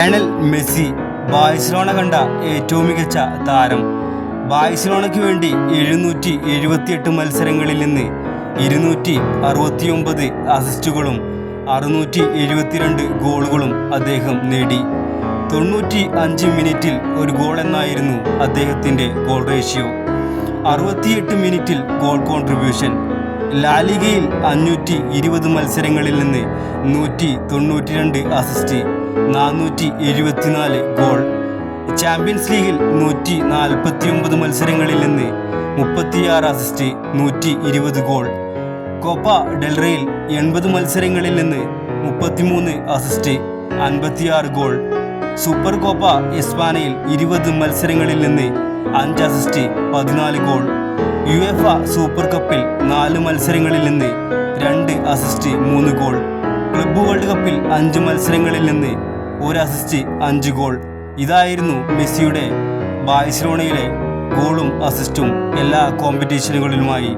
Lionel Messi Barcelona കണ്ട ഏറ്റവും മികച്ച താരം. ബാഴ്സലോണയ്ക്ക് വേണ്ടി എഴുന്നൂറ്റി എഴുപത്തിയെട്ട് മത്സരങ്ങളിൽ നിന്ന് ഇരുന്നൂറ്റി അറുപത്തിയൊമ്പത് അസിസ്റ്റുകളും അറുന്നൂറ്റി എഴുപത്തിരണ്ട് ഗോളുകളും അദ്ദേഹം നേടി. തൊണ്ണൂറ്റി അഞ്ച് മിനിറ്റിൽ ഒരു ഗോൾ എന്നായിരുന്നു അദ്ദേഹത്തിന്റെ ഗോൾ റേഷ്യോ. അറുപത്തിയെട്ട് മിനിറ്റിൽ ഗോൾ കോൺട്രിബ്യൂഷൻ. ലാലിഗയിൽ അഞ്ഞൂറ്റി ഇരുപത് മത്സരങ്ങളിൽ നിന്ന് നൂറ്റി തൊണ്ണൂറ്റി രണ്ട് അസിസ്റ്റ് നാനൂറ്റി എഴുപത്തിനാല് ഗോൾ ചാമ്പ്യൻസ് ലീഗിൽ നൂറ്റി നാൽപ്പത്തി ഒമ്പത് മത്സരങ്ങളിൽ നിന്ന് മുപ്പത്തിയാറ് അസിസ്റ്റ് നൂറ്റി ഇരുപത് ഗോൾ കോപ്പ ഡെൽറയിൽ എൺപത് മത്സരങ്ങളിൽ നിന്ന് മുപ്പത്തിമൂന്ന് അസിസ്റ്റ് അൻപത്തിയാറ് ഗോൾ സൂപ്പർ കോപ്പ എസ്പാനയിൽ ഇരുപത് മത്സരങ്ങളിൽ നിന്ന് അഞ്ച് അസിസ്റ്റ് പതിനാല് ഗോൾ യു എഫ സൂപ്പർ കപ്പിൽ നാല് മത്സരങ്ങളിൽ നിന്ന് രണ്ട് അസിസ്റ്റ് മൂന്ന് ഗോൾ ക്ലബ്ബ് വേൾഡ് കപ്പിൽ അഞ്ച് മത്സരങ്ങളിൽ നിന്ന് ഒരു അസിസ്റ്റ് അഞ്ച് ഗോൾ ഇതായിരുന്നു മെസ്സിയുടെ ബാഴ്സലോണയിലെ ഗോളും അസിസ്റ്റും എല്ലാ കോമ്പറ്റീഷനുകളിലുമായി